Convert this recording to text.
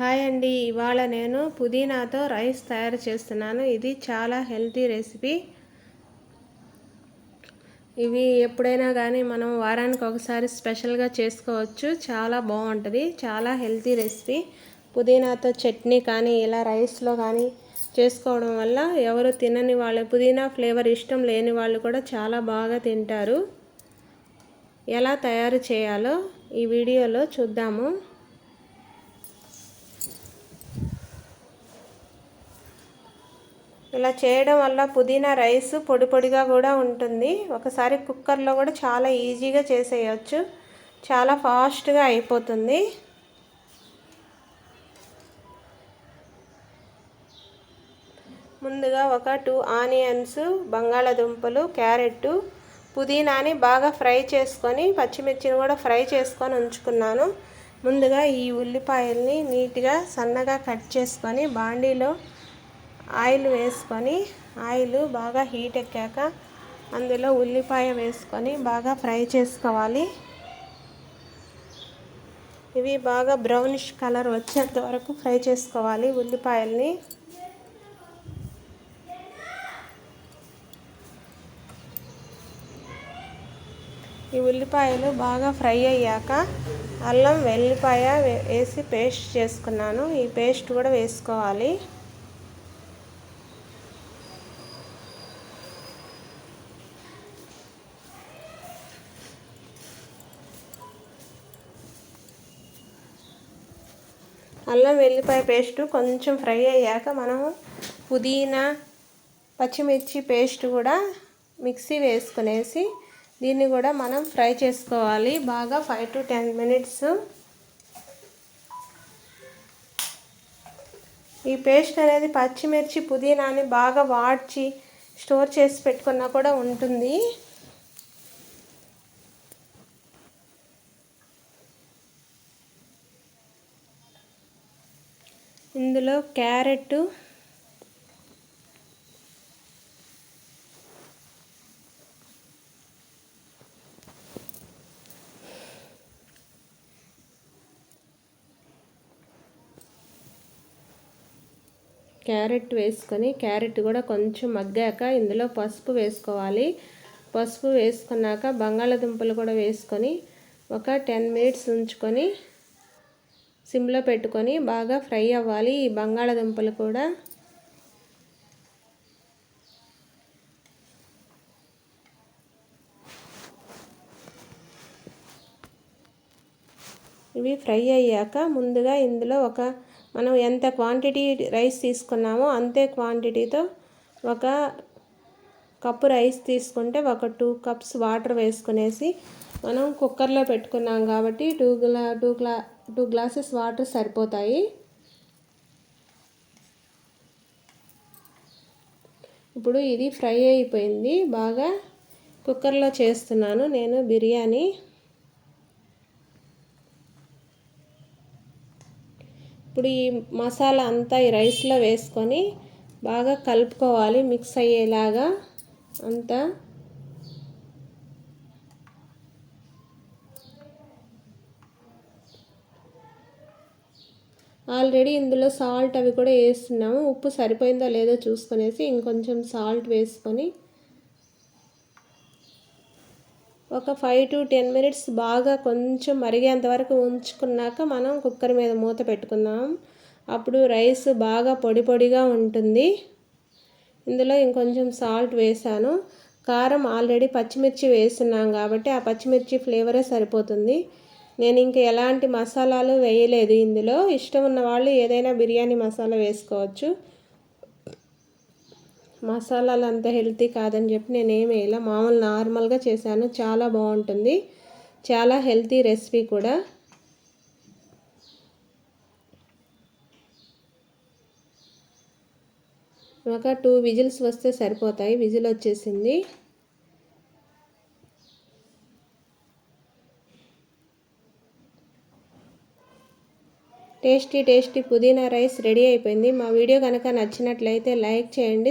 Hi అండి. ఇవాళ నేను పుదీనాతో రైస్ తయారు చేస్తున్నాను. ఇది చాలా హెల్తీ రెసిపీ. ఇవి ఎప్పుడైనా కానీ మనం వారానికి ఒకసారి స్పెషల్గా చేసుకోవచ్చు. చాలా బాగుంటుంది. చాలా హెల్తీ రెసిపీ. పుదీనాతో చట్నీ కానీ ఇలా రైస్లో కానీ చేసుకోవడం వల్ల ఎవరు తినని వాళ్ళు పుదీనా ఫ్లేవర్ ఇష్టం లేని వాళ్ళు కూడా చాలా బాగా తింటారు. ఎలా తయారు చేయాలో ఈ వీడియోలో చూద్దాము. ఇలా చేయడం వల్ల పుదీనా రైస్ పొడి పొడిగా కూడా ఉంటుంది. ఒకసారి కుక్కర్లో కూడా చాలా ఈజీగా చేసేయచ్చు. చాలా ఫాస్ట్గా అయిపోతుంది. ముందుగా ఒక టూ ఆనియన్స్ బంగాళాదుంపలు క్యారెట్ పుదీనాని బాగా ఫ్రై చేసుకొని పచ్చిమిర్చిని కూడా ఫ్రై చేసుకొని ఉంచుకున్నాను. ముందుగా ఈ ఉల్లిపాయల్ని నీట్గా సన్నగా కట్ చేసుకొని బాండీలో ఆయిల్ వేసుకొని ఆయిల్ బాగా హీట్ ఎక్కాక అందులో ఉల్లిపాయ వేసుకొని బాగా ఫ్రై చేసుకోవాలి. ఇవి బాగా బ్రౌనిష్ కలర్ వచ్చేంత వరకు ఫ్రై చేసుకోవాలి ఉల్లిపాయల్ని. ఈ ఉల్లిపాయలు బాగా ఫ్రై అయ్యాక అల్లం వెల్లిపాయ వేసి పేస్ట్ చేసుకున్నాను. ఈ పేస్ట్ కూడా వేసుకోవాలి. అల్లం వెల్లిపాయ పేస్ట్ కొంచెం ఫ్రై అయ్యాక మనం పుదీనా పచ్చిమిర్చి పేస్ట్ కూడా మిక్సీ వేసుకునేసి దీన్ని కూడా మనం ఫ్రై చేసుకోవాలి. బాగా ఫైవ్ టు టెన్ మినిట్స్ ఈ పేస్ట్ అనేది పచ్చిమిర్చి పుదీనాని బాగా వాడ్చి స్టోర్ చేసి పెట్టుకున్నా కూడా ఉంటుంది. ఇందులో క్యారెట్ క్యారెట్ వేసుకొని క్యారెట్ కూడా కొంచెం మగ్గాక ఇందులో పసుపు వేసుకోవాలి. పసుపు వేసుకున్నాక బంగాళాదుంపలు కూడా వేసుకొని ఒక టెన్ మినిట్స్ ఉంచుకొని సిమ్లో పెట్టుకొని బాగా ఫ్రై అవ్వాలి. ఈ బంగాళదుంపలు కూడా. ఇవి ఫ్రై అయ్యాక ముందుగా ఇందులో ఒక మనం ఎంత క్వాంటిటీ రైస్ తీసుకున్నామో అంతే క్వాంటిటీతో ఒక కప్పు రైస్ తీసుకుంటే ఒక టూ కప్స్ వాటర్ వేసుకునేసి మనం కుక్కర్లో పెట్టుకున్నాం కాబట్టి టూ గ్లా టూ గ్లా టూ గ్లాసెస్ వాటర్ సరిపోతాయి. ఇప్పుడు ఇది ఫ్రై అయిపోయింది. బాగా కుక్కర్లో చేస్తున్నాను నేను బిర్యానీ. ఇప్పుడు ఈ మసాలా అంతా ఈ రైస్లో వేసుకొని బాగా కలుపుకోవాలి. మిక్స్ అయ్యేలాగా అంతా ఆల్రెడీ ఇందులో సాల్ట్ అవి కూడా వేస్తున్నాము. ఉప్పు సరిపోయిందో లేదో చూసుకునేసి ఇంకొంచెం సాల్ట్ వేసుకొని ఒక ఫైవ్ టు టెన్ మినిట్స్ బాగా కొంచెం మరిగేంత వరకు ఉంచుకున్నాక మనం కుక్కర్ మీద మూత పెట్టుకుందాం. అప్పుడు రైస్ బాగా పొడి పొడిగా ఉంటుంది. ఇందులో ఇంకొంచెం సాల్ట్ వేసాను. కారం ఆల్రెడీ పచ్చిమిర్చి వేస్తున్నాం కాబట్టి ఆ పచ్చిమిర్చి ఫ్లేవరే సరిపోతుంది. నేను ఇంకా ఎలాంటి మసాలాలు వేయలేదు. ఇందులో ఇష్టం ఉన్న వాళ్ళు ఏదైనా బిర్యానీ మసాలా వేసుకోవచ్చు. మసాలాలు అంత హెల్తీ కాదని చెప్పి నేను ఏమి వేయాల. మామూలు నార్మల్గా చేశాను. చాలా బాగుంటుంది. చాలా హెల్తీ రెసిపీ కూడా. ఒక టూ విజిల్స్ వస్తే సరిపోతాయి. విజిల్ వచ్చేసింది. టేస్టీ టేస్టీ పుదీనా రైస్ రెడీ అయిపోయింది. మా వీడియో కనుక నచ్చినట్లయితే లైక్ చేయండి